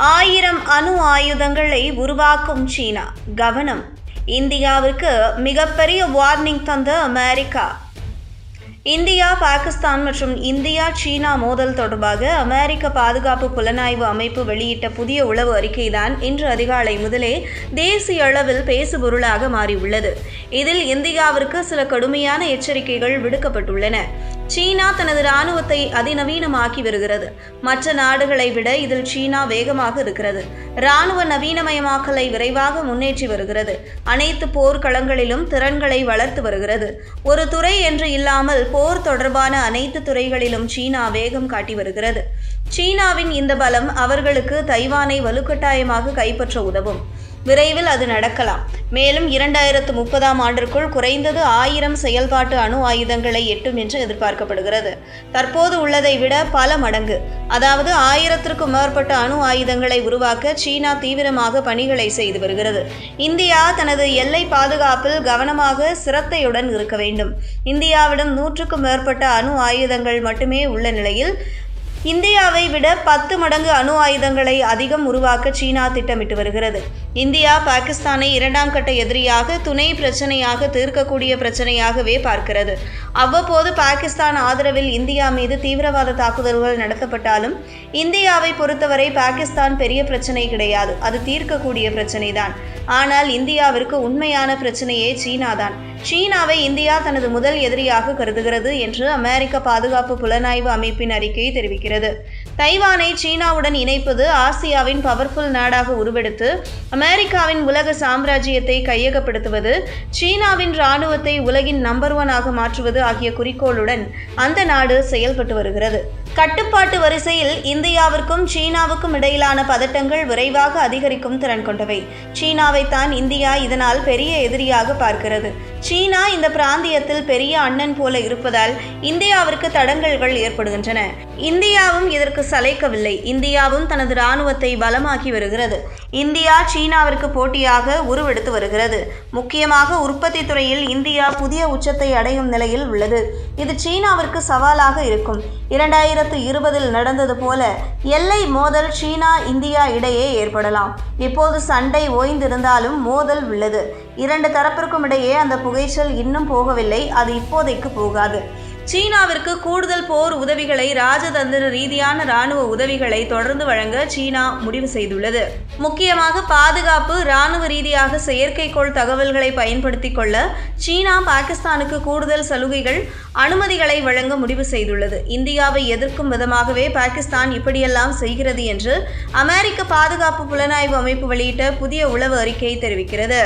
ஆயிரம் அணு ஆயுதங்களை உருவாக்கும் சீனா. கவனம். இந்தியாவிற்கு மிகப்பெரிய வார்னிங் தந்த அமெரிக்கா. இந்தியா பாகிஸ்தான் மற்றும் இந்தியா சீனா மோதல் தொடர்பாக அமெரிக்க பாதுகாப்பு புலனாய்வு அமைப்பு வெளியிட்ட புதிய உளவு அறிக்கைதான் இன்று அதிகாலை முதலே தேசிய அளவில் பேசுபொருளாக மாறியுள்ளது. இதில் இந்தியாவிற்கு சில கடுமையான எச்சரிக்கைகள் விடுக்கப்பட்டுள்ளன. சீனா தனது இராணுவத்தை அதிநவீனமாக்கி வருகிறது. மற்ற நாடுகளை விட இதில் சீனா வேகமாக இருக்கிறது. இராணுவ நவீனமயமாக்கலை விரைவாக முன்னேற்றி வருகிறது. அனைத்து போர்க்களங்களிலும் திறன்களை வளர்த்து வருகிறது. ஒரு துறை என்று இல்லாமல் போர் தொடர்பான அனைத்து துறைகளிலும் சீனா வேகம் காட்டி வருகிறது. சீனாவின் இந்த பலம் அவர்களுக்கு தைவானை வலுக்கட்டாயமாக கைப்பற்ற உதவும். விரைவில் அது நடக்கலாம். மேலும் இரண்டாயிரத்து முப்பதாம் ஆண்டிற்குள் குறைந்தது ஆயிரம் செயல்பாட்டு அணு ஆயுதங்களை எட்டும் என்று எதிர்பார்க்கப்படுகிறது. தற்போது உள்ளதை விட பல மடங்கு. அதாவது ஆயிரத்திற்கும் மேற்பட்ட அணு ஆயுதங்களை உருவாக்க சீனா தீவிரமாக பணிகளை செய்து வருகிறது. இந்தியா தனது எல்லை பாதுகாப்பில் கவனமாக சிரத்தையுடன் இருக்க வேண்டும். இந்தியாவிடம் நூற்றுக்கும் மேற்பட்ட அணு ஆயுதங்கள் மட்டுமே உள்ள நிலையில் இந்தியாவை விட பத்து மடங்கு அணு ஆயுதங்களை அதிகம் உருவாக்க சீனா திட்டமிட்டு வருகிறது. இந்தியா பாகிஸ்தானை இரண்டாம் கட்ட எதிரியாக துணை பிரச்சனையாக தீர்க்கக்கூடிய பிரச்சனையாகவே பார்க்கிறது. அவ்வப்போது பாகிஸ்தான் ஆதரவில் இந்தியா மீது தீவிரவாத தாக்குதல்கள் நடத்தப்பட்டாலும் இந்தியாவை பொறுத்தவரை பாகிஸ்தான் பெரிய பிரச்சனை கிடையாது. அது தீர்க்கக்கூடிய பிரச்சனைதான். ஆனால் இந்தியாவிற்கு உண்மையான பிரச்சனையே சீனா தான் சீனாவை இந்தியா தனது முதல் எதிரியாக கருதுகிறது என்று அமெரிக்க பாதுகாப்பு புலனாய்வு அமைப்பின் அறிக்கை தெரிவிக்கிறது. தைவானை சீனாவுடன் இணைப்பது ஆசியாவின் பவர்ஃபுல் நாடாக உருவெடுத்து அமெரிக்காவின் உலக சாம்ராஜ்யத்தை கையகப்படுத்துவது சீனாவின் இராணுவத்தை உலகின் நம்பர் ஒன் மாற்றுவது ஆகிய குறிக்கோளுடன் அந்த நாடு செயல்பட்டு வருகிறது. கட்டுப்பாட்டு வரிசையில் இந்தியாவிற்கும் சீனாவுக்கும் இடையிலான பதட்டங்கள் விரைவாக அதிகரிக்கும் திறன் கொண்டவை. சீனாவைத்தான் இந்தியா இதனால் பெரிய எதிரியாக பார்க்கிறது. சீனா இந்த பிராந்தியத்தில் பெரிய அண்ணன் போல இருப்பதால் இந்தியாவிற்கு தடங்கல்கள் ஏற்படுகின்றன. இந்தியாவும் இதற்கு சளைக்கவில்லை. இந்தியாவும் தனது இராணுவத்தை பலமாக்கி வருகிறது. இந்தியா சீனாவிற்கு போட்டியாக உருவெடுத்து வருகிறது. முக்கியமாக உற்பத்தி துறையில் இந்தியா புதிய உச்சத்தை அடையும் நிலையில் உள்ளது. இது சீனாவிற்கு சவாலாக இருக்கும். இரண்டாயிரம் இரண்டாயிரத்து இருபதில் நடந்தது போல எல்லை மோதல் சீனா இந்தியா இடையே ஏற்படலாம். இப்போது சண்டை ஓய்ந்திருந்தாலும் மோதல் உள்ளது. இரண்டு தரப்பிற்கும் இடையே அந்த புகைச்சல் இன்னும் போகவில்லை. அது இப்போதைக்கு போகாது. சீனாவிற்கு கூடுதல் போர் உதவிகளை ராஜதந்திர ரீதியான இராணுவ உதவிகளை தொடர்ந்து வழங்க சீனா முடிவு செய்துள்ளது. முக்கியமாக பாதுகாப்பு இராணுவ ரீதியாக செயற்கைக்கோள் தகவல்களை பயன்படுத்திக் கொள்ள சீனா பாகிஸ்தானுக்கு கூடுதல் சலுகைகள் அனுமதிகளை வழங்க முடிவு செய்துள்ளது. இந்தியாவை எதிர்க்கும் விதமாகவே பாகிஸ்தான் இப்படியெல்லாம் செய்கிறது என்று அமெரிக்க பாதுகாப்பு புலனாய்வு அமைப்பு வெளியிட்ட புதிய உளவு அறிக்கை தெரிவிக்கிறது.